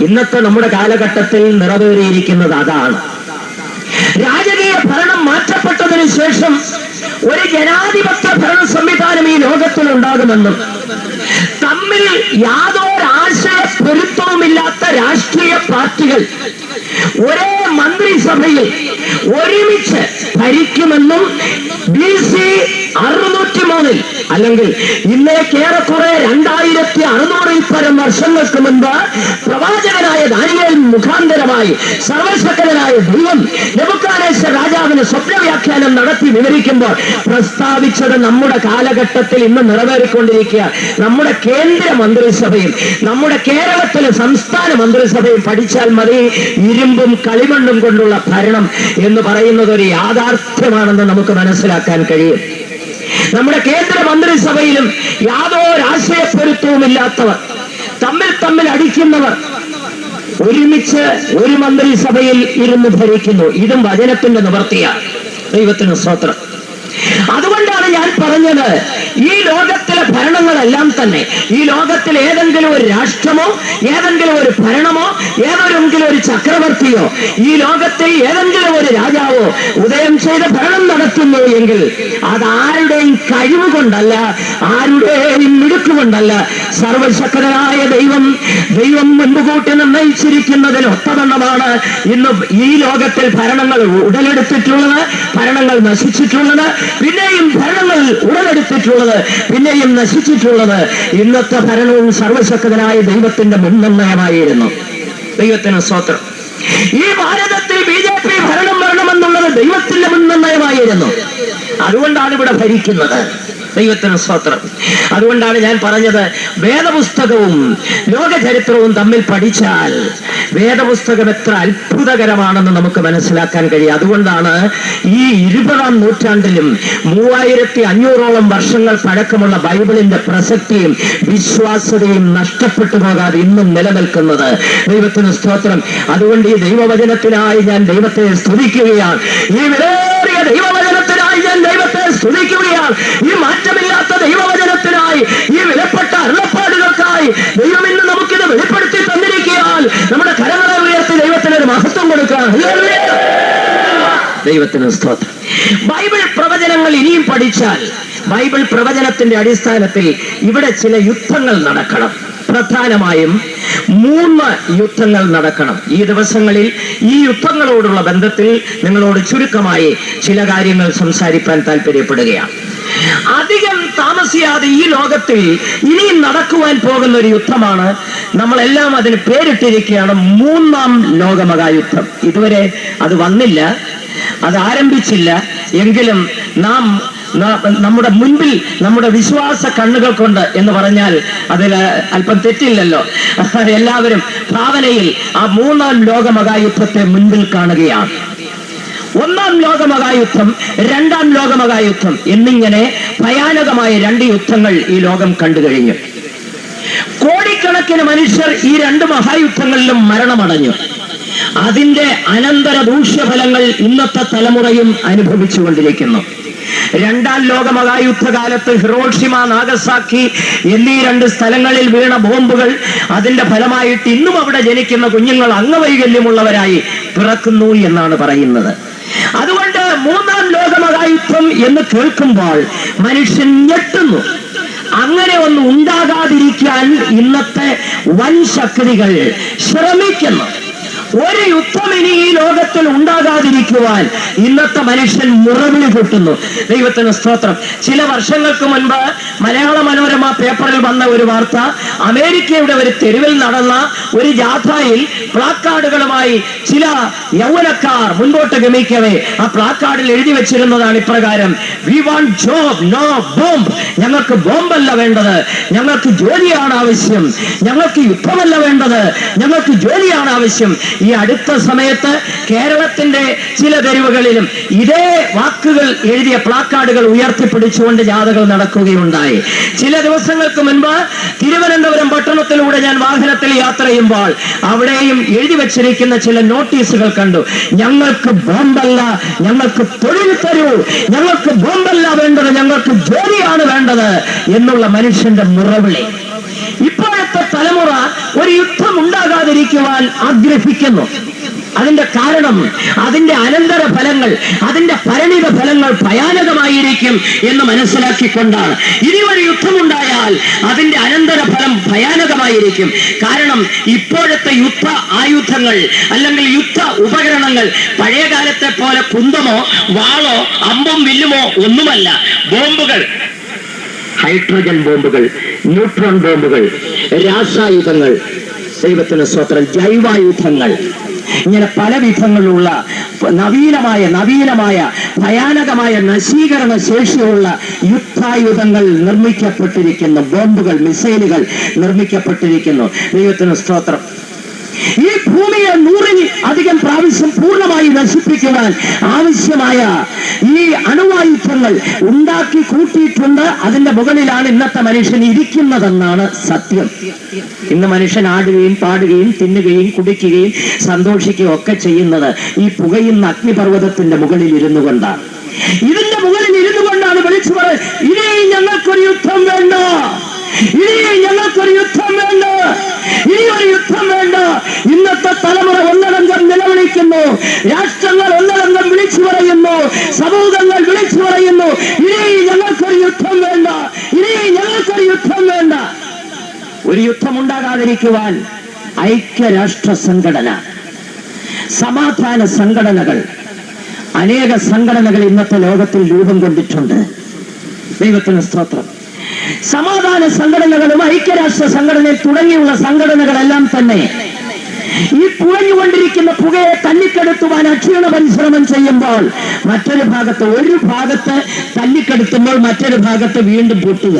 ഇന്നത്തെ നമ്മുടെ കാലഘട്ടത്തിൽ നിറവേറിയിരിക്കുന്നത് അതാണ് രാജകീയ ഭരണം മാറ്റപ്പെട്ടതിനു ശേഷം ഒരു ജനാധിപത്യ ഭരണ സംവിധാനം ഈ ലോകത്തിൽ ഉണ്ടാകുമെന്നും തമ്മിൽ യാതൊരു പൊരുത്തവുമില്ലാത്ത രാഷ്ട്രീയ പാർട്ടികൾ ഒരേ മന്ത്രിസഭയിൽ ഒരുമിച്ച് ഭരിക്കുമെന്നും ബി സി അറുന്നൂറ്റി മൂന്നിൽ അല്ലെങ്കിൽ ഇന്നേക്ക് ഏറെക്കുറെ രണ്ടായിരത്തി അറുന്നൂറിൽ പരം വർഷങ്ങൾക്ക് മുൻപ് പ്രവാചകനായ ദാനിയേൽ മുഖാന്തരമായി സർവശക്തനായ ദൈവം നെബുക്കാനേശ്വര രാജാവിന് സ്വപ്നവ്യാഖ്യാനം നടത്തി വിവരിക്കുമ്പോൾ പ്രസ്താവിച്ചത് നമ്മുടെ കാലഘട്ടത്തിൽ ഇന്ന് നിറവേറിക്കൊണ്ടിരിക്കുക. നമ്മുടെ കേന്ദ്ര മന്ത്രിസഭയും നമ്മുടെ കേരളത്തിലെ സംസ്ഥാന മന്ത്രിസഭയും പഠിച്ചാൽ മതി. ഇരുമ്പും കളിമണ്ണും കൊണ്ടുള്ള ഭരണം എന്ന് പറയുന്നത് ഒരു യാഥാർത്ഥ്യമാണെന്ന് നമുക്ക് മനസ്സിലാക്കാൻ കഴിയും. നമ്മുടെ കേന്ദ്ര മന്ത്രിസഭയിലും യാതൊരു ആശയപ്പൊരുത്തവുമില്ലാത്തവർ തമ്മിൽ തമ്മിൽ അടിക്കുന്നവർ ഒരുമിച്ച് ഒരു മന്ത്രിസഭയിൽ ഇരുന്ന് ഭരിക്കുന്നു. ഇതും വചനത്തിന്റെ നിവർത്തിയാണ്. ദൈവത്തിന് സ്തോത്രം. അതുകൊണ്ടാണ് ഞാൻ പറഞ്ഞത്. ഈ ലോകത്തിലെ ഭരണങ്ങളെല്ലാം തന്നെ ഈ ലോകത്തിൽ ഏതെങ്കിലും ഒരു രാഷ്ട്രമോ ഏതെങ്കിലും ഒരു ഭരണമോ ഏതെങ്കിലും ഒരു ചക്രവർത്തിയോ ഈ ലോകത്തെ ഏതെങ്കിലും ഒരു രാജാവോ ഉദയം ചെയ്ത ഭരണം നടത്തുന്നു എങ്കിൽ അതാരുടെയും കഴിവ് കൊണ്ടല്ല ആരുടെയും മിടുക്ക് കൊണ്ടല്ല. സർവശക്തനായ ദൈവം ദൈവം മുൻപ് കൂട്ടി നിർണയിച്ചിരിക്കുന്നതിൽ ഒത്തവണ്ണമാണ് ഇന്ന് ഈ ലോകത്തിൽ ഭരണങ്ങൾ ഉടലെടുത്തിട്ടുള്ളത് ഭരണങ്ങൾ നശിച്ചിട്ടുള്ളത് പിന്നെയും ഭരണങ്ങൾ ഉടലെടുത്തിട്ടുള്ളത് പിന്നെയും നശിച്ചിട്ടുള്ളത് ഇന്നത്തെ ഭരണവും സർവശക്തനായ ദൈവത്തിന്റെ മുൻനിർണയമായിരുന്നു ദൈവത്തിന് സ്വത്രം ഈ ഭാരതത്തിൽ ബി ജെ പി ഭരണം വരണമെന്നുള്ളത് ദൈവത്തിന്റെ മുൻനിർണയമായിരുന്നു അതുകൊണ്ടാണ് ഇവിടെ ഭരിക്കുന്നത്. ദൈവത്തിന് സ്തോത്രം. അതുകൊണ്ടാണ് ഞാൻ പറഞ്ഞത് വേദപുസ്തകവും ലോകചരിത്രവും തമ്മിൽ പഠിച്ചാൽ വേദപുസ്തകം എത്ര അത്ഭുതകരമാണെന്ന് നമുക്ക് മനസ്സിലാക്കാൻ കഴിയും. അതുകൊണ്ടാണ് ഈ ഇരുപതാം നൂറ്റാണ്ടിലും മൂവായിരത്തി അഞ്ഞൂറോളം വർഷങ്ങൾ പഴക്കമുള്ള ബൈബിളിന്റെ പ്രസക്തിയും വിശ്വാസ്യതയും നഷ്ടപ്പെട്ടു പോകാതെ ഇന്നും നിലനിൽക്കുന്നത് ദൈവത്തിന് സ്തോത്രം. അതുകൊണ്ട് ഈ ദൈവവചനത്തിനായി ഞാൻ ദൈവത്തെ സ്തുതിക്കുകയാണ്. ഈ വിലയേറിയ ദൈവവചനത്തിനായി ഞാൻ ദൈവത്തെ സ്തുതിക്കുകയാണ് ഈ മാറ്റമില്ലാത്ത ദൈവവചനത്തിനായി ഈ വിലപ്പെട്ട അരുളപ്പാടുകൾക്കായി ദൈവം ഇന്ന് നമുക്കിത് വെളിപ്പെടുത്തി തന്നിരിക്കാൻ നമ്മുടെ കരങ്ങളെ ഉയർത്തി ദൈവത്തിന് ഒരു മഹത്വം കൊടുക്കാം. ദൈവത്തിന് സ്തോത്രം. ബൈബിൾ പ്രവചനങ്ങൾ ഇനിയും പഠിച്ചാൽ ബൈബിൾ പ്രവചനത്തിന്റെ അടിസ്ഥാനത്തിൽ ഇവിടെ ചില യുദ്ധങ്ങൾ നടക്കണം. പ്രധാനമായും മൂന്ന് യുദ്ധങ്ങൾ നടക്കണം. ഈ ദിവസങ്ങളിൽ ഈ യുദ്ധങ്ങളോടുള്ള ബന്ധത്തിൽ നിങ്ങളോട് ചുരുക്കമായി ചില കാര്യങ്ങൾ സംസാരിക്കാൻ താല്പര്യപ്പെടുകയാണ് അധികം താമസിയാതെ ഈ ലോകത്തിൽ ഇനിയും നടക്കുവാൻ പോകുന്ന ഒരു യുദ്ധമാണ് നമ്മളെല്ലാം അതിന് പേരിട്ടിരിക്കുകയാണ് മൂന്നാം ലോകമഹായുദ്ധം. ഇതുവരെ അത് വന്നില്ല. അത് ആരംഭിച്ചില്ല എങ്കിലും നാം നമ്മുടെ മുൻപിൽ നമ്മുടെ വിശ്വാസ കണ്ണുകൾ കൊണ്ട് എന്ന് പറഞ്ഞാൽ അതിൽ അല്പം തെറ്റില്ലല്ലോ. എല്ലാവരും ഭാവനയിൽ ആ മൂന്നാം ലോകമഹായുദ്ധത്തെ മുൻപിൽ കാണുകയാണ്. ഒന്നാം ലോകമഹായുദ്ധം രണ്ടാം ലോകമഹായുദ്ധം എന്നിങ്ങനെ ഭയാനകമായ രണ്ട് യുദ്ധങ്ങൾ ഈ ലോകം കണ്ടു കഴിഞ്ഞു. കോടിക്കണക്കിന് മനുഷ്യർ ഈ രണ്ട് മഹായുദ്ധങ്ങളിലും മരണമടഞ്ഞു. അതിന്റെ അനന്തര ദൂഷ്യഫലങ്ങൾ ഇന്നത്തെ തലമുറയും അനുഭവിച്ചുകൊണ്ടിരിക്കുന്നു. രണ്ടാം ലോക മഹായുദ്ധകാലത്ത് ഹിറോഷിമ നാഗസാക്കി എന്നീ രണ്ട് സ്ഥലങ്ങളിൽ വീണ ബോംബുകൾ അതിന്റെ ഫലമായിട്ട് ഇന്നും അവിടെ ജനിക്കുന്ന കുഞ്ഞുങ്ങൾ അംഗവൈകല്യമുള്ളവരായി പിറക്കുന്നു എന്നാണ് പറയുന്നത്. അതുകൊണ്ട് മൂന്നാം ലോകമഹായുദ്ധം എന്ന് കേൾക്കുമ്പോൾ മനുഷ്യൻ ഞെട്ടുന്നു. അങ്ങനെ ഒന്ന് ഉണ്ടാകാതിരിക്കാൻ ഇന്നത്തെ വൻ ശക്തികൾ ശ്രമിക്കുന്നു. ഒരു യുദ്ധം ഇനി ഈ ലോകത്തിൽ ഉണ്ടാകാതിരിക്കുവാൻ ഇന്നത്തെ മനുഷ്യൻ മുറവിന് കൂട്ടുന്നു. ദൈവത്തിന് സ്തോത്രം. ചില വർഷങ്ങൾക്ക് മുൻപ് മലയാള മനോരമ പേപ്പറിൽ വന്ന ഒരു വാർത്ത അമേരിക്കയുടെ ഒരു തെരുവിൽ നടന്ന ഒരു ജാഥയിൽ പ്ലാക്കാർഡുകളുമായി ചില യൗവനക്കാർ മുൻപോട്ട് ഗമിക്കവേ. ആ പ്ലാക്കാർഡിൽ എഴുതി വെച്ചിരുന്നതാണ് ഇപ്രകാരം we want job no bomb ഞങ്ങൾക്ക് ബോംബല്ല വേണ്ടത്. ഞങ്ങൾക്ക് ജോലിയാണ് ആവശ്യം. ഞങ്ങൾക്ക് യുദ്ധമല്ല വേണ്ടത്. ഞങ്ങൾക്ക് ജോലിയാണ് ആവശ്യം. ഈ അടുത്ത സമയത്ത് കേരളത്തിന്റെ ചില തെരുവുകളിലും ഇതേ വാക്കുകൾ എഴുതിയ പ്ലാക്കാർഡുകൾ ഉയർത്തിപ്പിടിച്ചുകൊണ്ട് ജാഥകൾ നടക്കുകയുണ്ടായി. ചില ദിവസങ്ങൾക്ക് മുൻപ് തിരുവനന്തപുരം പട്ടണത്തിലൂടെ ഞാൻ വാഹനത്തിൽ യാത്ര ചെയ്യുമ്പോൾ അവിടെയും എഴുതി വച്ചിരിക്കുന്ന ചില നോട്ടീസുകൾ കണ്ടു. ഞങ്ങൾക്ക് ബോംബല്ല ഞങ്ങൾക്ക് തൊഴിൽ തരൂ ഞങ്ങൾക്ക് ബോംബല്ല വേണ്ടത് ഞങ്ങൾക്ക് ജോലിയാണ് വേണ്ടത് എന്നുള്ള മനുഷ്യന്റെ മുറവിളി. ഇപ്പോഴത്തെ തലമുറ ഒരു യുദ്ധം ഉണ്ടാകാതിരിക്കുവാൻ ആഗ്രഹിക്കുന്നു. അതിന്റെ കാരണം അതിന്റെ അനന്തര ഫലങ്ങൾ അതിന്റെ പരിണിത ഫലങ്ങൾ ഭയാനകമായിരിക്കും എന്ന് മനസ്സിലാക്കിക്കൊണ്ടാണ്. ഇനി ഒരു യുദ്ധമുണ്ടായാൽ അതിന്റെ അനന്തര ഫലം ഭയാനകമായിരിക്കും. കാരണം ഇപ്പോഴത്തെ യുദ്ധ ആയുധങ്ങൾ അല്ലെങ്കിൽ യുദ്ധ ഉപകരണങ്ങൾ പഴയ കാലത്തെ പോലെ കുന്തമോ വാളോ അമ്പും വില്ലുമോ ഒന്നുമല്ല. ബോംബുകൾ. ഹൈഡ്രജൻ ബോംബുകൾ ന്യൂട്രോൺ ബോംബുകൾ രാസായുധങ്ങൾ ദൈവത്തിന് സ്വത്രം ജൈവായുധങ്ങൾ ഇങ്ങനെ പല വിധങ്ങളിലുള്ള നവീനമായ നവീനമായ ഭയാനകമായ നശീകരണ ശേഷിയുള്ള യുദ്ധായുധങ്ങൾ നിർമ്മിക്കപ്പെട്ടിരിക്കുന്നു. ബോംബുകൾ മിസൈലുകൾ നിർമ്മിക്കപ്പെട്ടിരിക്കുന്നു. ദൈവത്തിന് സ്തോത്രം. ഈ നൂറിൽ അധികം പ്രാവശ്യം പൂർണമായി നശിപ്പിക്കുവാൻ ആവശ്യമായ ഈ അണുവായുധങ്ങൾ ഉണ്ടാക്കി കൂട്ടിയിട്ടുണ്ട്. അതിന്റെ മുകളിലാണ് ഇന്നത്തെ മനുഷ്യൻ ഇരിക്കുന്നതെന്നാണ് സത്യം. ഇന്ന് മനുഷ്യൻ ആടുകയും പാടുകയും തിന്നുകയും കുടിക്കുകയും സന്തോഷിക്കുകയും ഒക്കെ ചെയ്യുന്നത് ഈ പുകയുന്ന അഗ്നിപർവതത്തിന്റെ മുകളിൽ ഇരുന്നു കൊണ്ടാണ്. ഇതിന്റെ മുകളിൽ ഇരുന്നു കൊണ്ടാണ് വിളിച്ചു പറയുന്നത് ഇനി ഞങ്ങൾക്കൊരു യുദ്ധം വേണ്ട. ഇനി ഞങ്ങൾക്കൊരു യുദ്ധം വേണ്ട. ഇനിയൊരു യുദ്ധം വേണ്ട. ഇന്നത്തെ തലമുറ ഒന്നടങ്കം നിലവിളിക്കുന്നു. രാഷ്ട്രങ്ങൾ ഒന്നടങ്കം വിളിച്ചു പറയുന്നു. സമൂഹങ്ങൾ വിളിച്ചു പറയുന്നു. ഇനി ഞങ്ങൾക്കൊരു യുദ്ധം വേണ്ട. ഇനി ഞങ്ങൾക്കൊരു യുദ്ധം വേണ്ട. ഒരു യുദ്ധം ഉണ്ടാകാതിരിക്കുവാൻ ഐക്യരാഷ്ട്ര സംഘടന സമാധാന സംഘടനകൾ അനേക സംഘടനകൾ ഇന്നത്തെ ലോകത്തിൽ രൂപം കൊണ്ടിട്ടുണ്ട്. ദൈവത്തിന് സ്തോത്രം. സമാധാന സംഘടനകളും ഐക്യരാഷ്ട്ര സംഘടനയും തുടങ്ങിയുള്ള സംഘടനകളെല്ലാം തന്നെ ഈ പുഴഞ്ഞുകൊണ്ടിരിക്കുന്ന പുകയെ തല്ലിക്കെടുത്തുവാൻ അക്ഷീണ പരിശ്രമം ചെയ്യുമ്പോൾ മറ്റൊരു ഭാഗത്ത് ഒരു ഭാഗത്ത് തല്ലിക്കെടുത്തുമ്പോൾ മറ്റൊരു ഭാഗത്ത് വീണ്ടും പൊട്ടുക.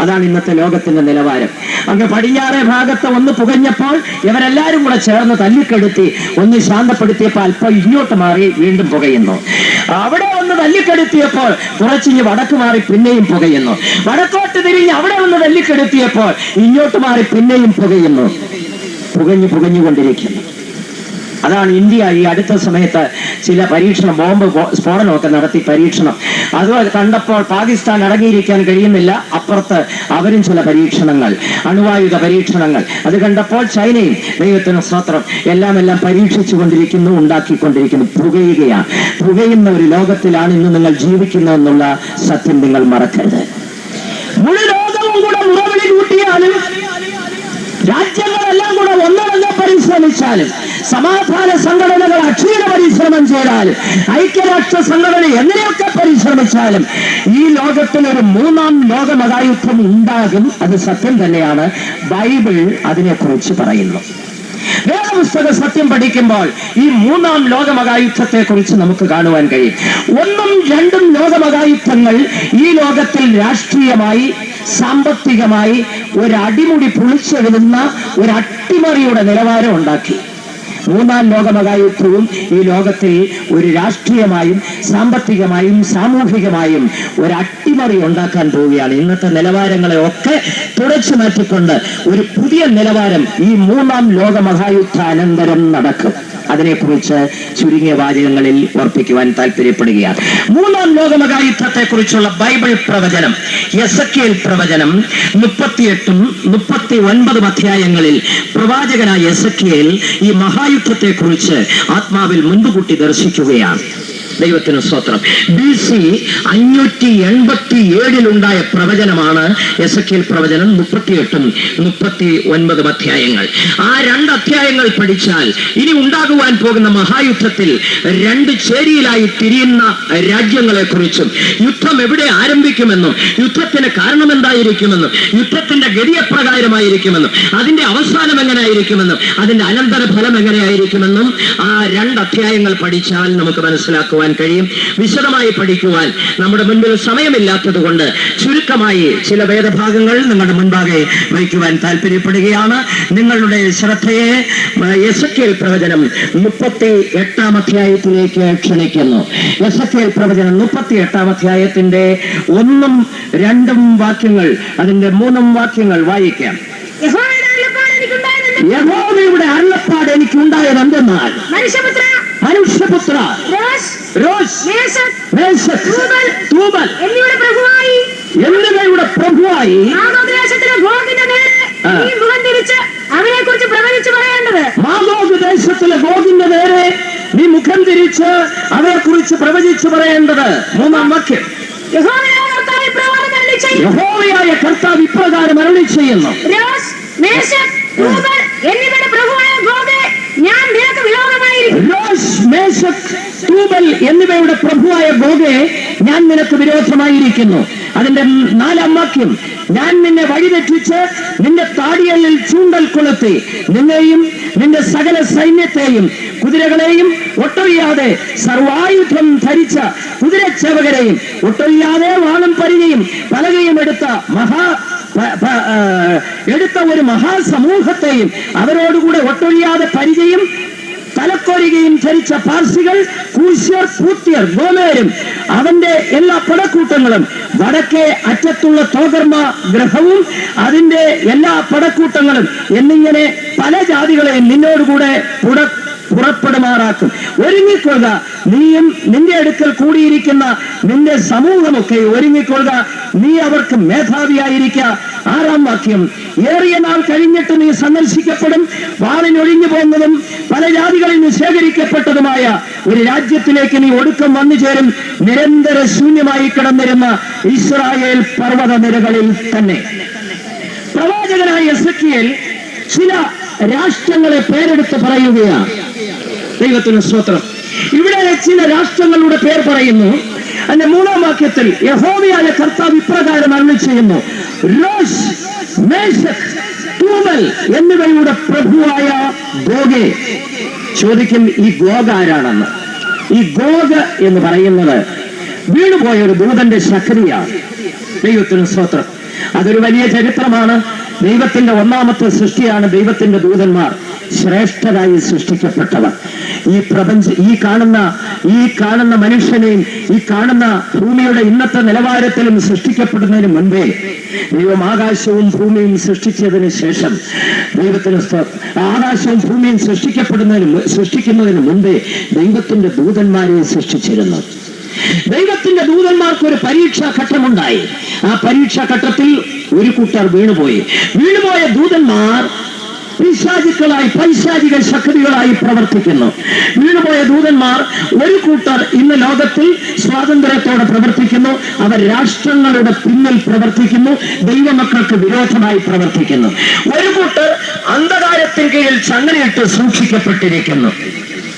അതാണ് ഇന്നത്തെ ലോകത്തിന്റെ നിലവാരം. അങ്ങ് പടിഞ്ഞാറേ ഭാഗത്ത് ഒന്ന് പുകഞ്ഞപ്പോൾ ഇവരെല്ലാരും കൂടെ ചേർന്ന് തല്ലിക്കെടുത്തി ഒന്ന് ശാന്തപ്പെടുത്തിയപ്പോൾ അല്പം ഇങ്ങോട്ട് മാറി വീണ്ടും പുകയുന്നു. അവിടെ ഒന്ന് തല്ലിക്കെടുത്തിയപ്പോൾ കുറച്ചിഞ്ഞ് വടക്ക് മാറി പിന്നെയും പുകയുന്നു. വടക്കോട്ട് തിരിഞ്ഞ് അവിടെ ഒന്ന് തല്ലിക്കെടുത്തിയപ്പോൾ ഇങ്ങോട്ട് മാറി പിന്നെയും പുകയുന്നു. പുകഞ്ഞു പുകഞ്ഞുകൊണ്ടിരിക്കുന്നു. അതാണ് ഇന്ത്യ ഈ അടുത്ത സമയത്ത് ചില പരീക്ഷണം ബോംബ് സ്ഫോടനമൊക്കെ നടത്തി പരീക്ഷണം. അത് കണ്ടപ്പോൾ പാകിസ്ഥാൻ അടങ്ങിയിരിക്കാൻ കഴിയുന്നില്ല. അപ്പുറത്ത് അവരും ചില പരീക്ഷണങ്ങൾ അണുവായുധ പരീക്ഷണങ്ങൾ. അത് കണ്ടപ്പോൾ ചൈനയും ദൈവത്തിന് സ്വത്രം എല്ലാം എല്ലാം പരീക്ഷിച്ചു കൊണ്ടിരിക്കുന്നു ഉണ്ടാക്കിക്കൊണ്ടിരിക്കുന്നു പുകയുകയാണ്. പുകയുന്ന ഒരു ലോകത്തിലാണ് ഇന്ന് നിങ്ങൾ ജീവിക്കുന്നതെന്നുള്ള സത്യം നിങ്ങൾ മറക്കരുത്. രാജ്യങ്ങളെല്ലാം കൂടെ ഒന്നടങ്കം പരിശ്രമിച്ചാലും സമാധാന സംഘടനകൾ അക്ഷീണ പരിശ്രമം ചെയ്താലും ഐക്യരാഷ്ട്ര സംഘടന എങ്ങനെയൊക്കെ പരിശ്രമിച്ചാലും ഈ ലോകത്തിൽ ഒരു മൂന്നാം ലോക മഹായുദ്ധം ഉണ്ടാകും. അത് സത്യം തന്നെയാണ്. ബൈബിൾ അതിനെക്കുറിച്ച് പറയുന്നു. വേദപുസ്തക സത്യം പഠിക്കുമ്പോൾ ഈ മൂന്നാം ലോകമകായുദ്ധത്തെ കുറിച്ച് നമുക്ക് കാണുവാൻ കഴിയും. ഒന്നും രണ്ടും ലോകമഹായുദ്ധങ്ങൾ ഈ ലോകത്തിൽ രാഷ്ട്രീയമായി സാമ്പത്തികമായി ഒരു അടിമുടി പൊളിച്ചെഴുതുന്ന ഒരു അട്ടിമറിയുടെ നിലവാരം ഉണ്ടാക്കി. മൂന്നാം ലോകമഹായുദ്ധവും ഈ ലോകത്തിൽ ഒരു രാഷ്ട്രീയമായും സാമ്പത്തികമായും സാമൂഹികമായും ഒരു അട്ടിമറി ഉണ്ടാക്കാൻ പോവുകയാണ്. ഇന്നത്തെ നിലവാരങ്ങളെ ഒക്കെ തുടച്ചു മാറ്റിക്കൊണ്ട് ഒരു പുതിയ നിലവാരം ഈ മൂന്നാം ലോകമഹായുദ്ധാനന്തരം നടക്കും. അതിനെക്കുറിച്ച് ചുരുങ്ങിയ വാചകങ്ങളിൽ ഓർപ്പിക്കുവാൻ താല്പര്യപ്പെടുകയാണ് മൂന്നാം ലോകമകായുദ്ധത്തെ കുറിച്ചുള്ള ബൈബിൾ പ്രവചനം എസക്കേൽ പ്രവചനം മുപ്പത്തിയെട്ടും മുപ്പത്തി ഒൻപതും അധ്യായങ്ങളിൽ പ്രവാചകനായ എസക്കേൽ ഈ മഹായുദ്ധത്തെ കുറിച്ച് ആത്മാവിൽ മുൻപുകൂട്ടി ദർശിക്കുകയാണ്. ദൈവത്തിന് സ്തോത്രം. ബി സി അഞ്ഞൂറ്റി എൺപത്തി ഏഴിലുണ്ടായ പ്രവചനമാണ് എസ് എ പ്രവചനം മുപ്പത്തിയെട്ടും മുപ്പത്തി ഒൻപതും അധ്യായങ്ങൾ. ആ രണ്ട് അധ്യായങ്ങൾ പഠിച്ചാൽ ഇനി ഉണ്ടാകുവാൻ പോകുന്ന മഹായുദ്ധത്തിൽ രണ്ട് ചേരിയിലായി തിരിയുന്ന രാജ്യങ്ങളെ കുറിച്ചും യുദ്ധം എവിടെ ആരംഭിക്കുമെന്നും യുദ്ധത്തിന് കാരണം എന്തായിരിക്കുമെന്നും യുദ്ധത്തിന്റെ ഗതിയപ്രകാരമായിരിക്കുമെന്നും അതിന്റെ അവസാനം എങ്ങനെയായിരിക്കുമെന്നും അതിന്റെ അനന്തര ഫലം എങ്ങനെയായിരിക്കുമെന്നും ആ രണ്ട് അധ്യായങ്ങൾ പഠിച്ചാൽ നമുക്ക് മനസ്സിലാക്കുവാൻ കഴിയും. വിശദമായി പഠിക്കുവാൻ നമ്മുടെ മുൻപിൽ സമയമില്ലാത്തത് കൊണ്ട് ചുരുക്കമായി ചില വേദഭാഗങ്ങൾ നിങ്ങളുടെ മുൻപാകെ വയ്ക്കുവാൻ താല്പര്യപ്പെടുകയാണ് നിങ്ങളുടെ ശ്രദ്ധയെ എസ് പ്രവചനം മുപ്പത്തി എട്ടാം അധ്യായത്തിലേക്ക് ക്ഷണിക്കുന്നു. എസ് പ്രവചനം മുപ്പത്തി എട്ടാം അധ്യായത്തിന്റെ ഒന്നും രണ്ടും വാക്യങ്ങൾ അതിന്റെ മൂന്നും വാക്യങ്ങൾ വായിക്കാം. യഹോവയുടെ അരുളപ്പാട് എനിക്ക് യഹോവയുടെ അരുളപ്പാട് എനിക്കുണ്ടായത് എന്തെന്നാൽ മനുഷ്യപുത്ര മനുഷ്യപുത്ര. എന്നിവരുടെ പ്രഭുവായി. എന്നിവയുടെ പ്രഭുവായി. അവരെ കുറിച്ച് പ്രവചിച്ചു പറയേണ്ടത്. മാതോഗ് ദേശത്തിലെ ഗോഗിന്റെ നേരെ നീ മുഖം തിരിച്ച് അവരെ കുറിച്ച് പ്രവചിച്ചു പറയേണ്ടത്. മൂന്നാം വാക്യം. യഹോവയായ കർത്താവ് ഇപ്രകാരം അരളി ചെയ്യുന്നു മേശക്, തൂബൽ എന്നിവയുടെ പ്രഭുവായ ഗോഗെ ഞാൻ നിനക്ക് വിരോധമായിരിക്കുന്നു. അതിന്റെ നാലാം വാക്യം ഞാൻ നിന്നെ വഴിതെറ്റിച്ച് നിന്റെ താടിയലിൽ ചൂണ്ടൽ കൊളുത്തി. നിന്നെയും നിന്റെ സകല സൈന്യത്തെയും കുതിരകളെയും ഒട്ടൊഴിയാതെ സർവായുധം ധരിച്ച കുതിരച്ചേവകരെയും ഒട്ടൊഴിയാതെ വാണം പരിചയും പലകയും എടുത്ത മഹാ എടുത്ത ഒരു മഹാസമൂഹത്തെയും അവരോടുകൂടെ ഒട്ടൊഴിയാതെ പരിചയം തലക്കൊരികയും ധരിച്ച പാർസികൾ കൂശ്യർ കൂത്തിയർ ഗോമേരും അവന്റെ എല്ലാ പടക്കൂട്ടങ്ങളും വടക്കേ അറ്റത്തുള്ള തോകർമ്മ ഗ്രഹവും അതിന്റെ എല്ലാ പടക്കൂട്ടങ്ങളും എന്നിങ്ങനെ പല ജാതികളെയും നിന്നോടുകൂടെ പുട പുറപ്പെടുമാറാക്കും ഒരുങ്ങിക്കൊള്ളുക. നീയും നിന്റെ അടുക്കൽ കൂടിയിരിക്കുന്ന നിന്റെ സമൂഹമൊക്കെ ഒരുങ്ങിക്കൊള്ളുക. നീ അവർക്ക് മേധാവിയായിരിക്ക. ആറാം വാക്യം ഏറിയ നാൾ കഴിഞ്ഞിട്ട് നീ സന്ദർശിക്കപ്പെടും. വാളിനൊഴിഞ്ഞു പോകുന്നതും പല ജാതികളിൽ നിന്ന് ശേഖരിക്കപ്പെട്ടതുമായ ഒരു രാജ്യത്തിലേക്ക് നീ ഒടുക്കം വന്നു ചേരും. നിരന്തര ശൂന്യമായി കിടന്നിരുന്ന ഇസ്രായേൽ പർവത നിരകളിൽ തന്നെ. പ്രവാചകനായ എസക്കിയേൽ ചില രാഷ്ട്രങ്ങളെ പേരെടുത്ത് പറയുകയാണ്. ദൈവത്തിന് സ്തോത്രം. ഇവിടെ ചില രാഷ്ട്രങ്ങളുടെ പേർ പറയുന്നു. അതിന്റെ മൂന്നാം വാക്യത്തിൽ യഹോവയായ കർത്താവ് ഇപ്രകാരം അരുളി ചെയ്യുന്നു. എന്നിവയുടെ പ്രഭുവായ ഗോഗെ. ചോദിക്കും ഈ ഗോഗ ആരാണെന്ന്? ഈ ഗോഗ എന്ന് പറയുന്നത് വീണുപോയ ഒരു ദൂതന്റെ ശക്തിയാണ്. ദൈവത്തിന് സ്തോത്രം. അതൊരു വലിയ ചരിത്രമാണ്. ദൈവത്തിന്റെ ഒന്നാമത്തെ സൃഷ്ടിയാണ് ദൈവത്തിന്റെ ദൂതന്മാർ. ശ്രേഷ്ഠരായി സൃഷ്ടിക്കപ്പെട്ടവർ. ഈ പ്രപഞ്ച ഈ കാണുന്ന ഈ കാണുന്ന മനുഷ്യനെയും ഈ കാണുന്ന ഭൂമിയുടെ ഇന്നത്തെ നിലവാരത്തിലും സൃഷ്ടിക്കപ്പെടുന്നതിന് മുൻപേ ദൈവം ആകാശവും ഭൂമിയും സൃഷ്ടിച്ചതിന് ശേഷം ദൈവത്തിന് ആകാശവും ഭൂമിയും സൃഷ്ടിക്കപ്പെടുന്നതിന് സൃഷ്ടിക്കുന്നതിന് മുൻപേ ദൈവത്തിന്റെ ദൂതന്മാരെ സൃഷ്ടിച്ചിരുന്നു. ദൈവത്തിന്റെ ദൂതന്മാർക്ക് ഒരു പരീക്ഷാ ഘട്ടമുണ്ടായി ആ പരീക്ഷാ ഘട്ടത്തിൽ ഒരു കൂട്ടർ വീണുപോയി. വീണുപോയ ദൂതന്മാർ പിശാചുക്കളായി പൈശാചിക ശക്തികളായി പ്രവർത്തിക്കുന്നു. വീണുപോയ ദൂതന്മാർ ഒരു കൂട്ടർ ഇന്ന് ലോകത്തിൽ സ്വാതന്ത്ര്യത്തോടെ പ്രവർത്തിക്കുന്നു. അവർ രാഷ്ട്രങ്ങളുടെ പിന്നിൽ പ്രവർത്തിക്കുന്നു. ദൈവമക്കൾക്ക് വിരോധമായി പ്രവർത്തിക്കുന്നു. ഒരു കൂട്ടർ അന്ധകാരത്തിൻ കീഴിൽ ചങ്ങലയിട്ട് സൂക്ഷിക്കപ്പെട്ടിരിക്കുന്നു.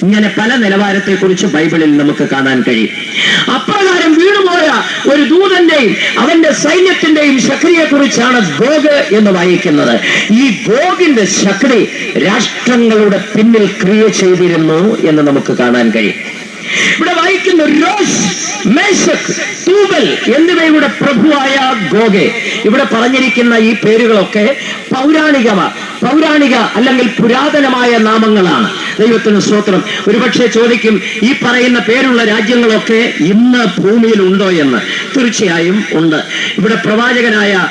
ഇങ്ങനെ പല നിലവാരത്തെ കുറിച്ച് ബൈബിളിൽ നമുക്ക് കാണാൻ കഴിയും. അപ്രകാരം വീണുപോയ ഒരു ദൂതന്റെയും അവന്റെ സൈന്യത്തിന്റെയും ശക്തിയെ കുറിച്ചാണ് ഗോഗ് എന്ന് വായിക്കുന്നത്. ഈ ഗോഗിന്റെ ശക്തി രാഷ്ട്രങ്ങളുടെ പിന്നിൽ ക്രിയ ചെയ്തിരുന്നു എന്ന് നമുക്ക് കാണാൻ കഴിയും. ഇവിടെ വായിക്കുന്ന റോസ് മേശക് തൂബൽ എന്നിവയുടെ പ്രഭുവായ ഗോഗെ. ഇവിടെ പറഞ്ഞിരിക്കുന്ന ഈ പേരുകളൊക്കെ പൗരാണികമാണ് പൗരാണിക അല്ലെങ്കിൽ പുരാതനമായ നാമങ്ങളാണ്. ദൈവത്തിന് സ്തോത്രം. ഒരുപക്ഷെ ചോദിക്കും ഈ പറയുന്ന പേരുള്ള രാജ്യങ്ങളൊക്കെ ഇന്ന് ഭൂമിയിൽ ഉണ്ടോ എന്ന്. തീർച്ചയായും ഉണ്ട്. ഇവിടെ പ്രവാചകനായ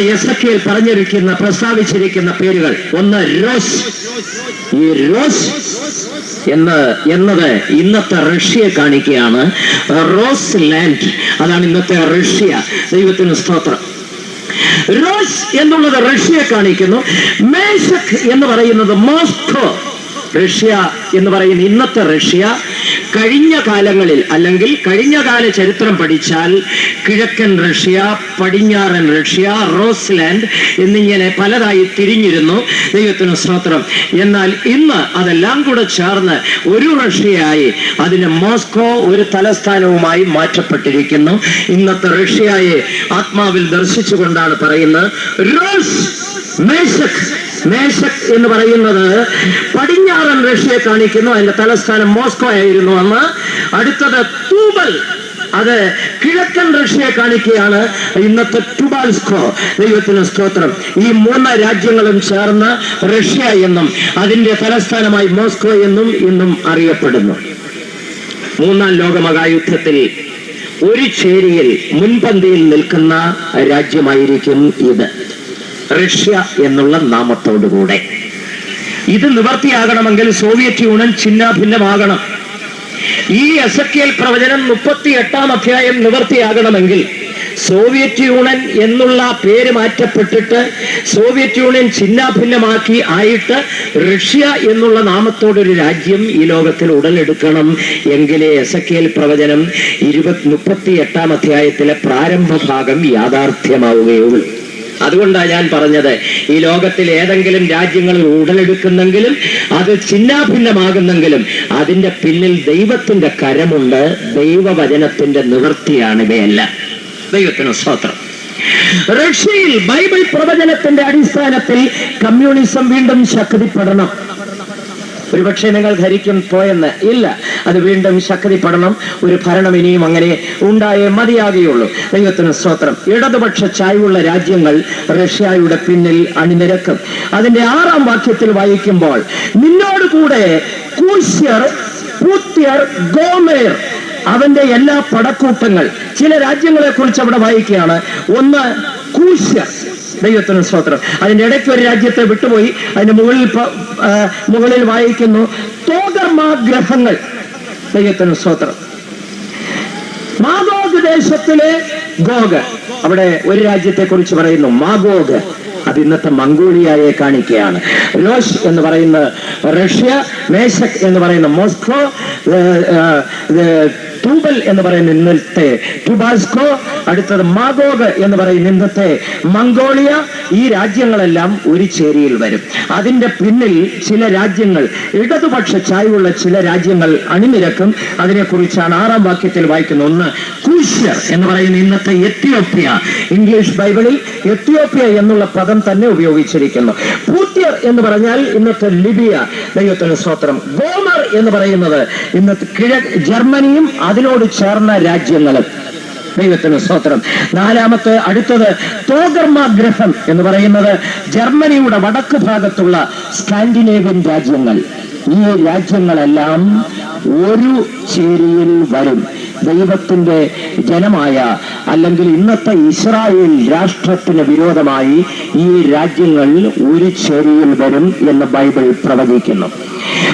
എസ് എഫ് പറഞ്ഞിരിക്കുന്ന പ്രസ്താവിച്ചിരിക്കുന്ന പേരുകൾ. ഒന്ന് റോസ് ഈ റോസ് എന്ന് എന്നത് ഇന്നത്തെ റഷ്യയെ കാണിക്കുകയാണ്. Rose land. അതാണ് ഇന്നത്തെ റഷ്യ. ദൈവത്തിന് സ്തോത്രം. റോസ് എന്നുള്ളത് റഷ്യയെ കാണിക്കുന്നു. മേശക് എന്ന് പറയുന്നത് മോസ്കോ. റഷ്യ എന്ന് പറയുന്ന ഇന്നത്തെ റഷ്യ കഴിഞ്ഞ കാലങ്ങളിൽ അല്ലെങ്കിൽ കഴിഞ്ഞ കാല ചരിത്രം പഠിച്ചാൽ കിഴക്കൻ റഷ്യ പടിഞ്ഞാറൻ റഷ്യ റോസ്ലാൻഡ് എന്നിങ്ങനെ പലതായി തിരിഞ്ഞിരുന്നു. ദൈവത്തിന് സ്തോത്രം. എന്നാൽ ഇന്ന് അതെല്ലാം കൂടെ ചേർന്ന് ഒരു റഷ്യയായി അതിന് മോസ്കോ ഒരു തലസ്ഥാനവുമായി മാറ്റപ്പെട്ടിരിക്കുന്നു. ഇന്നത്തെ റഷ്യയെ ആത്മാവിൽ ദർശിച്ചുകൊണ്ടാണ് പറയുന്നത്. മേശക് എന്ന് പറയുന്നത് പടിഞ്ഞാറൻ റഷ്യയെ കാണിക്കുന്നു. അതിന്റെ തലസ്ഥാനം മോസ്കോ ആയിരുന്നു അന്ന്. അടുത്തത് തൂബൽ അത് കിഴക്കൻ റഷ്യയെ കാണിക്കുകയാണ്. ഇന്നത്തെ ടുബാൽസ്കോ ദൈവത്തിന് സ്തോത്രം. ഈ മൂന്ന് രാജ്യങ്ങളും ചേർന്ന് റഷ്യ എന്നും അതിന്റെ തലസ്ഥാനമായി മോസ്കോ എന്നും ഇന്നും അറിയപ്പെടുന്നു. മൂന്നാം ലോകമഹായുദ്ധത്തിൽ ഒരു ചേരിയിൽ മുൻപന്തിയിൽ നിൽക്കുന്ന രാജ്യമായിരിക്കും ഇത്. റഷ്യ എന്നുള്ള നാമത്തോടുകൂടെ. ഇത് നിവർത്തിയാകണമെങ്കിൽ സോവിയറ്റ് യൂണിയൻ ചിഹ്ന ഭിന്നമാകണം ഈ എസക്കിയൽ പ്രവചനം മുപ്പത്തി എട്ടാം അധ്യായം നിവർത്തിയാകണമെങ്കിൽ സോവിയറ്റ് യൂണിയൻ എന്നുള്ള പേര് മാറ്റപ്പെട്ടിട്ട് സോവിയറ്റ് യൂണിയൻ ചിന്നാഭിന്നമാക്കി ആയിട്ട് റഷ്യ എന്നുള്ള നാമത്തോടൊരു രാജ്യം ഈ ലോകത്തിൽ ഉടലെടുക്കണം എങ്കിലേ എസ് പ്രവചനം ഇരുപത് മുപ്പത്തി എട്ടാം അധ്യായത്തിലെ പ്രാരംഭ ഭാഗം യാഥാർത്ഥ്യമാവുകയുള്ളൂ. അതുകൊണ്ടാണ് ഞാൻ പറഞ്ഞത് ഈ ലോകത്തിൽ ഏതെങ്കിലും രാജ്യങ്ങൾ ഉടലെടുക്കുന്നെങ്കിലും അത് ചിന്നാഭിന്നമാകുന്നെങ്കിലും അതിന്റെ പിന്നിൽ ദൈവത്തിന്റെ കരമുണ്ട് ദൈവവചനത്തിന്റെ നിവൃത്തിയാണ് ഇവയല്ല. ദൈവത്തിന് സ്തോത്രം. റഷ്യയിൽ ബൈബിൾ പ്രവചനത്തിന്റെ അടിസ്ഥാനത്തിൽ കമ്മ്യൂണിസം വീണ്ടും ശക്തിപ്പെടണം. ഒരുപക്ഷെ നിങ്ങൾ ധരിക്കും പോയെന്ന്. ഇല്ല അത് വീണ്ടും ശക്തിപ്പെടണം ഒരു ഭരണം ഇനിയും അങ്ങനെ ഉണ്ടായേ മതിയാകുകയുള്ളൂ. ദൈവത്തിന് സ്തോത്രം. ഇടതുപക്ഷ ചായ്വുള്ള രാജ്യങ്ങൾ റഷ്യയുടെ പിന്നിൽ അണിനിരക്കും. അതിന്റെ ആറാം വാക്യത്തിൽ വായിക്കുമ്പോൾ നിന്നോട് കൂടെ കൂശ്യർ പൂത്യർ ഗോമേർ അവന്റെ എല്ലാ പടക്കൂട്ടങ്ങൾ ചില രാജ്യങ്ങളെ കുറിച്ച് അവിടെ വായിക്കുകയാണ്. ഒന്ന് കൂശ്യർ. ദൈവത്തിന് സ്തോത്രം. അതിന്റെ ഇടയ്ക്ക് ഒരു രാജ്യത്തെ വിട്ടുപോയി. അതിന്റെ മുകളിൽ മുകളിൽ വായിക്കുന്നു തോകർമാഗ്രഹങ്ങൾ. ദൈവത്തിന് സ്തോത്രം. മാഗോഗ് ദേശത്തിലെ ഗോഗ് അവിടെ ഒരു രാജ്യത്തെ കുറിച്ച് പറയുന്നു. മാഗോഗ് അത് ഇന്നത്തെ മംഗോളിയയെ കാണിക്കുകയാണ്. റോഷ് എന്ന് പറയുന്ന റഷ്യ മേശക് എന്ന് പറയുന്ന മോസ്കോ ടൂബൽ എന്ന് പറയുന്ന ഇന്നത്തെ ടുബാസ്കോ അടുത്തത് മാഗോഗ് എന്ന് പറയുന്ന ഇന്നത്തെ മംഗോളിയ ഈ രാജ്യങ്ങളെല്ലാം ഒരു ചേരിയിൽ വരും. അതിന്റെ പിന്നിൽ ചില രാജ്യങ്ങൾ ഇടതുപക്ഷ ചായ്വുള്ള ചില രാജ്യങ്ങൾ അണിനിരക്കും. അതിനെക്കുറിച്ചാണ് ആറാം വാക്യത്തിൽ വായിക്കുന്ന ഒന്ന് കൂശ്യർ എന്ന് പറയുന്ന ഇന്നത്തെ എത്തിയോപ്യ ഇംഗ്ലീഷ് ബൈബിളിൽ എത്തിയോപ്യ എന്നുള്ള പദം തന്നെ ഉപയോഗിച്ചിരിക്കുന്നു. പൂത്യർ എന്ന് പറഞ്ഞാൽ ഇന്നത്തെ ലിബിയ ദൈവത്തിന് സ്വത്രം ഗോമർ എന്ന് പറയുന്നത് ഇന്നത്തെ കിഴക്ക് ജർമ്മനിയും അതിനോട് ചേർന്ന രാജ്യങ്ങളും. ദൈവത്തിന് സ്തോത്രം. നാലാമത്തെ അടുത്തത് തോഗർമ ഗ്രഹം എന്ന് പറയുന്നത് ജർമ്മനിയുടെ വടക്ക് ഭാഗത്തുള്ള സ്കാൻഡിനേവ്യൻ രാജ്യങ്ങൾ. ഈ രാജ്യങ്ങളെല്ലാം ഒരു ചേരിയിൽ വരും. ദൈവത്തിന്റെ ജനമായ അല്ലെങ്കിൽ ഇന്നത്തെ ഇസ്രായേൽ രാഷ്ട്രത്തിന് വിരോധമായി ഈ രാജ്യങ്ങൾ ഒരു ചേരിയിൽ വരും എന്ന് ബൈബിൾ പ്രവചിക്കുന്നു.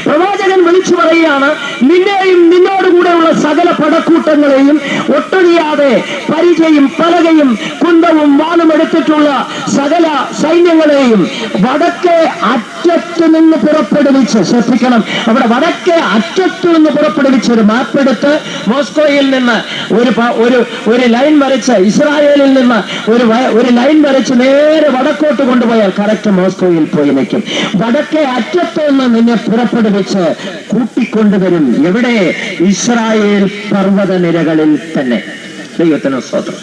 പ്രവാചകൻ വിളിച്ചു പറയുകയാണ് നിന്നെയും നിന്നോടുകൂടെയുള്ള സകല പടക്കൂട്ടങ്ങളെയും ഒട്ടൊഴിയാതെ പരിചയും പലകയും കുന്തവും വാളും എടുത്തിട്ടുള്ള സകല സൈന്യങ്ങളെയും വടക്കേ അറ്റത്ത് നിന്ന് പുറപ്പെടുവിച്ച് ശ്രദ്ധിക്കണം. അവിടെ വടക്കേ അറ്റത്ത് നിന്ന് പുറപ്പെടുവിച്ച് ഒരു മാപ്പ് എടുത്ത് മോസ്കോയിൽ നിന്ന് ഒരു ഒരു ഒരു ലൈൻ വരച്ച് ഇസ്രായേലിൽ നിന്ന് ഒരു ഒരു ലൈൻ വരച്ച് നേരെ വടക്കോട്ട് കൊണ്ടുപോയാൽ കറക്റ്റ് മോസ്കോയിൽ പോയി നിൽക്കും. വടക്കേ അറ്റത്ത് നിന്ന് നിന്നെ പുറപ്പെടുവിച്ച് കൂട്ടിക്കൊണ്ടുവരും. എവിടെ? ഇസ്രായേൽ പർവത നിരകളിൽ തന്നെ. ദൈവത്തിന് സ്തോത്രം.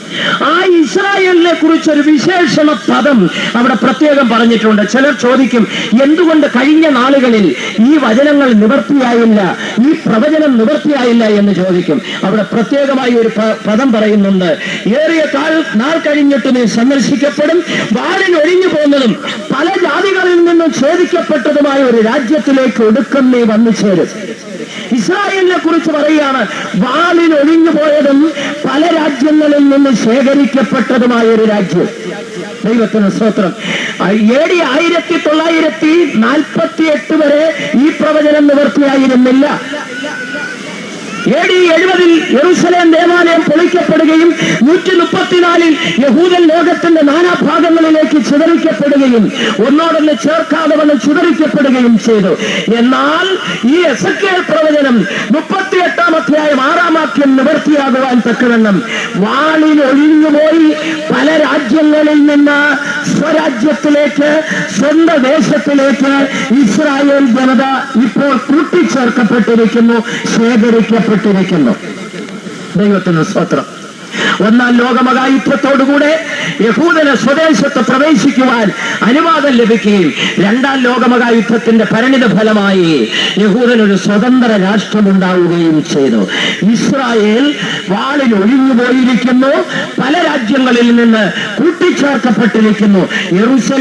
ആ ഇസ്രായേലിനെ കുറിച്ച് ഒരു വിശേഷണ പദം അവിടെ പ്രത്യേകം പറഞ്ഞിട്ടുണ്ട്. ചിലർ ചോദിക്കും എന്തുകൊണ്ട് കഴിഞ്ഞ നാളുകളിൽ ഈ വചനങ്ങൾ നിവർത്തിയായില്ല? ഈ പ്രവചനം നിവർത്തിയായില്ല? എന്ന് ചോദിക്കും. അവിടെ പ്രത്യേകമായി ഒരു പദം പറയുന്നുണ്ട്. ഏറിയ കാൽ നാൾ കഴിഞ്ഞിട്ട് നീ സന്ദർശിക്കപ്പെടും. വാളിൽ ഒഴിഞ്ഞു പോകുന്നതും പല ജാതികളിൽ നിന്നും ഛേദിക്കപ്പെട്ടതുമായ ഒരു രാജ്യത്തിലേക്ക് ഒടുക്കം നീ വന്നു ചേരും. ഇസ്രായേലിനെ കുറിച്ച് പറയുകയാണ്. വാളിൽ ഒഴിഞ്ഞു പോയതും പല രാജ്യങ്ങളിൽ നിന്ന് ശേഖരിക്കപ്പെട്ടതുമായ ഒരു രാജ്യം. ദൈവത്തിന് സ്തോത്രം. എ ഡി ആയിരത്തി തൊള്ളായിരത്തി നാൽപ്പത്തി എട്ട് വരെ ഈ പ്രവചനം നിവർത്തിയായിരുന്നില്ല. എ ഡി എഴുപതിൽ യെറുസലേം ദേവാലയം പൊളിക്കപ്പെടുകയും നൂറ്റി മുപ്പത്തിനാലിൽ യഹൂദൻ ലോകത്തിന്റെ നാനാഭാഗങ്ങളിലേക്ക് ചിതറിക്കപ്പെടുകയും ഒന്നോടൊന്ന് ചേർക്കാതെ വന്ന് ചിതറിക്കപ്പെടുകയും ചെയ്തു. എന്നാൽ ഈ എസ് പ്രവചനം മുപ്പത്തിയെട്ടാം അധ്യായം ആറാം വാക്യം നിവർത്തിയാകുവാൻ തക്കവണ്ണം വാളിൽ ഒഴിഞ്ഞുപോയി പല രാജ്യങ്ങളിൽ നിന്ന് സ്വരാജ്യത്തിലേക്ക് സ്വന്തം ദേശത്തിലേക്ക് ഇസ്രായേൽ ജനത ഇപ്പോൾ കൂട്ടിച്ചേർക്കപ്പെട്ടിരിക്കുന്നു ശേഖരിക്കപ്പെട്ടിരിക്കുന്നു. ദൈവത്തിന് സ്തോത്രം. ഒന്നാം ലോകമഹായുദ്ധത്തോടുകൂടെ യഹൂദന സ്വദേശത്ത് പ്രവേശിക്കുവാൻ അനുവാദം ലഭിക്കുകയും രണ്ടാം ലോകമഹായുദ്ധത്തിന്റെ പരിണിത ഫലമായി യഹൂദനൊരു സ്വതന്ത്ര രാഷ്ട്രമുണ്ടാവുകയും ചെയ്തു. ഇസ്രായേൽ വാളിൽ ഒഴിഞ്ഞുപോയിരിക്കുന്നു. പല രാജ്യങ്ങളിൽ നിന്ന് കൂട്ടിച്ചേർക്കപ്പെട്ടിരിക്കുന്നു.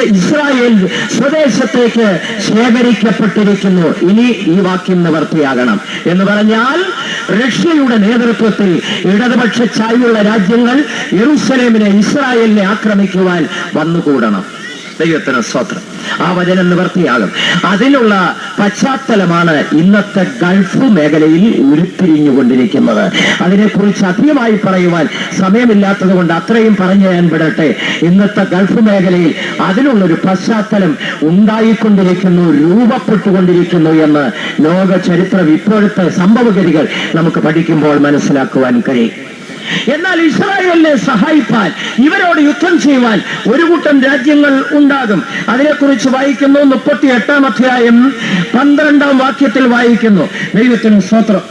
ഇസ്രായേൽ സ്വദേശത്തേക്ക് ശേഖരിക്കപ്പെട്ടിരിക്കുന്നു. ഇനി ഈ വാക്യം നിവർത്തിയാകണം എന്ന് പറഞ്ഞാൽ റഷ്യയുടെ നേതൃത്വത്തിൽ ഇടതുപക്ഷ ചായ്വുള്ള രാജ്യങ്ങൾ യെറൂസലേമിനെ ഇസ്രായേലിനെ ആക്രമിക്കുവാൻ വന്നുകൂടണം. ദൈവത്തിന് സ്വത്രം ആ വചനം നിവർത്തിയാകും. അതിനുള്ള പശ്ചാത്തലമാണ് ഇന്നത്തെ ഗൾഫ് മേഖലയിൽ ഉരുത്തിരിഞ്ഞുകൊണ്ടിരിക്കുന്നത്. അതിനെക്കുറിച്ച് അധികമായി പറയുവാൻ സമയമില്ലാത്തത് കൊണ്ട് അത്രയും പറഞ്ഞു ഞാൻ വിടട്ടെ. ഇന്നത്തെ ഗൾഫ് മേഖലയിൽ അതിനുള്ളൊരു പശ്ചാത്തലം ഉണ്ടായിക്കൊണ്ടിരിക്കുന്നു രൂപപ്പെട്ടുകൊണ്ടിരിക്കുന്നു എന്ന് ലോക ചരിത്രം ഇപ്പോഴത്തെ സംഭവഗതികൾ നമുക്ക് പഠിക്കുമ്പോൾ മനസ്സിലാക്കുവാൻ കഴിയും. എന്നാൽ ഇസ്രായേലിനെ സഹായിപ്പാൻ ഇവരോട് യുദ്ധം ചെയ്യുവാൻ ഒരു കൂട്ടം രാജ്യങ്ങൾ ഉണ്ടാകും. അതിനെക്കുറിച്ച് വായിക്കുന്നു മുപ്പത്തി എട്ടാം അധ്യായം പന്ത്രണ്ടാം വാക്യത്തിൽ വായിക്കുന്നു. ദൈവത്തിന് സ്വത്രം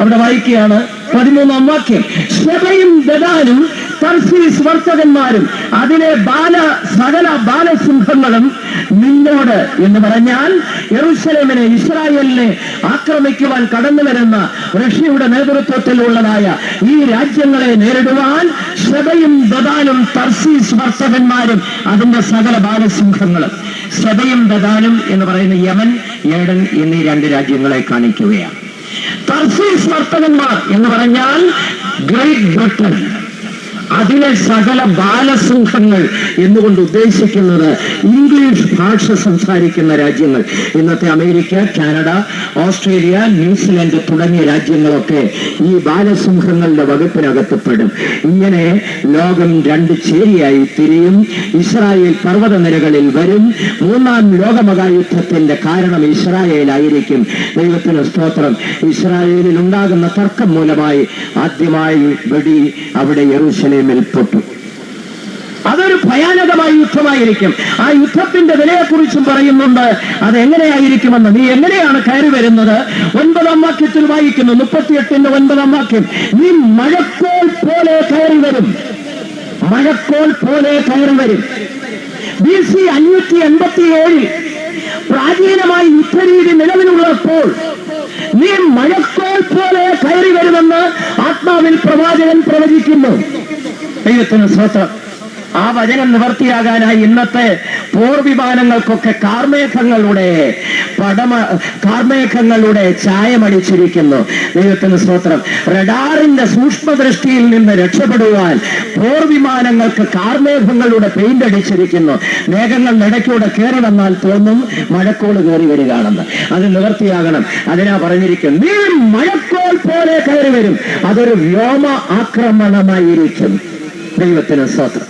അവിടെ വായിക്കുകയാണ് പതിമൂന്നാം വാക്യം. സ്വതയും ദദാനും തർസീസ് വർത്തകന്മാരും അതിലെ ബാല സകല ബാലസിംഹങ്ങളും നിന്നോട് എന്ന് പറഞ്ഞാൽ എറുസലേമിനെ ഇസ്രായേലിനെ ആക്രമിക്കുവാൻ കടന്നു വരുന്ന റഷ്യയുടെ നേതൃത്വത്തിലുള്ളതായ ഈ രാജ്യങ്ങളെ നേരിടുവാൻ ശബയും ദദാനും തർസീസ് വർത്തകന്മാരും അതിന്റെ സകല ബാലസിംഹങ്ങളും. ശബയും ദദാനും എന്ന് പറയുന്ന യമൻ ഏടൻ എന്നീ രണ്ട് രാജ്യങ്ങളെ കാണിക്കുകയാണ്. തർസീസ് വർത്തകന്മാർ എന്ന് പറഞ്ഞാൽ ഗ്രേറ്റ് ബ്രിട്ടൻ. അതിലെ സകല ബാലസിംഹങ്ങൾ എന്നുകൊണ്ട് ഉദ്ദേശിക്കുന്നത് ഇംഗ്ലീഷ് ഭാഷ സംസാരിക്കുന്ന രാജ്യങ്ങൾ. ഇന്നത്തെ അമേരിക്ക കാനഡ ഓസ്ട്രേലിയ ന്യൂസിലൻഡ് തുടങ്ങിയ രാജ്യങ്ങളൊക്കെ ഈ ബാലസിംഹങ്ങളുടെ വകുപ്പിനകത്തപ്പെടും ഇങ്ങനെ ലോകം രണ്ട് ചേരിയായി തിരിയും. ഇസ്രായേൽ പർവതനിരകളിൽ വരും. മൂന്നാം ലോകമഹായുദ്ധത്തിന്റെ കാരണം ഇസ്രായേലായിരിക്കും. ദൈവത്തിന് സ്തോത്രം. ഇസ്രായേലിൽ ഉണ്ടാകുന്ന തർക്കം മൂലമായി ആദ്യമായി വെടി അവിടെ യെറൂശലേമിൽ പൊട്ടു അതൊരു ഭയാനകമായ യുദ്ധമായിരിക്കും. ആ യുദ്ധത്തിന്റെ വിലയെക്കുറിച്ചും പറയുന്നുണ്ട് അത് എങ്ങനെയായിരിക്കുമെന്ന്? നീ എങ്ങനെയാണ് കയറി വരുന്നത്? ഒൻപതാം വാക്യത്തിൽ വായിക്കുന്നു മുപ്പത്തിയെട്ടിന്റെ ഒൻപതാം വാക്യം നീ മഴക്കോൾ പോലെ കയറി വരും. മഴക്കോൾ പോലെ കയറി വരും. ബി സി അഞ്ഞൂറ്റി എൺപത്തി ഏഴിൽ പ്രാചീനമായ യുദ്ധരീതി നിലവിലുള്ളപ്പോൾ നീ മഴക്കോൾ പോലെ കയറി വരുമെന്ന് ആത്മാവിൽ പ്രവാചകൻ പ്രവചിക്കുന്നു. ദൈവത്തിന് സ്വത്രം ആ വചനം നിവർത്തിയാകാനായി ഇന്നത്തെ പോർവിമാനങ്ങൾക്കൊക്കെ കാർമേഘങ്ങളുടെ പടമ കാർമേഘങ്ങളുടെ ചായമടിച്ചിരിക്കുന്നു. ദൈവത്തിന് സ്തോത്രം. റഡാറിന്റെ സൂക്ഷ്മദൃഷ്ടിയിൽ നിന്ന് രക്ഷപ്പെടുവാൻ പോർവിമാനങ്ങൾക്ക് കാർമേഘങ്ങളുടെ പെയിന്റ് അടിച്ചിരിക്കുന്നു. മേഘങ്ങൾ ഇടയ്ക്കൂടെ കയറി വന്നാൽ തോന്നും മഴക്കോൾ കയറി വരികയാണെന്ന്. അത് നിവർത്തിയാകണം. അതിനാ പറഞ്ഞിരിക്കും നീ മഴക്കോൾ പോലെ കയറി വരും. അതൊരു വ്യോമ ആക്രമണമായിരിക്കും. ദൈവത്തിന് സ്വാത്രം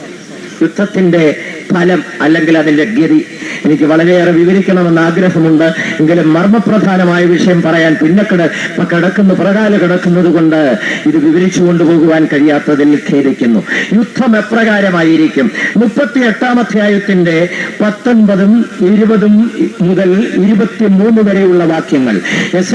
യുദ്ധത്തിന്റെ ഫലം അല്ലെങ്കിൽ അതിന്റെ ഗതി എനിക്ക് വളരെയേറെ വിവരിക്കണമെന്ന് ആഗ്രഹമുണ്ട്. എങ്കിലും മർമ്മപ്രധാനമായ വിഷയം പറയാൻ പിന്നെ കിട ഇപ്പൊ കിടക്കുന്ന പ്രകാല കിടക്കുന്നത് കൊണ്ട് ഇത് വിവരിച്ചു കൊണ്ടുപോകുവാൻ കഴിയാത്തതിൽ ഖേദിക്കുന്നു. യുദ്ധം എപ്രകാരമായിരിക്കും? മുപ്പത്തി എട്ടാം അധ്യായത്തിന്റെ പത്തൊൻപതും ഇരുപതും മുതൽ ഇരുപത്തിമൂന്ന് വരെയുള്ള വാക്യങ്ങൾ. എസ്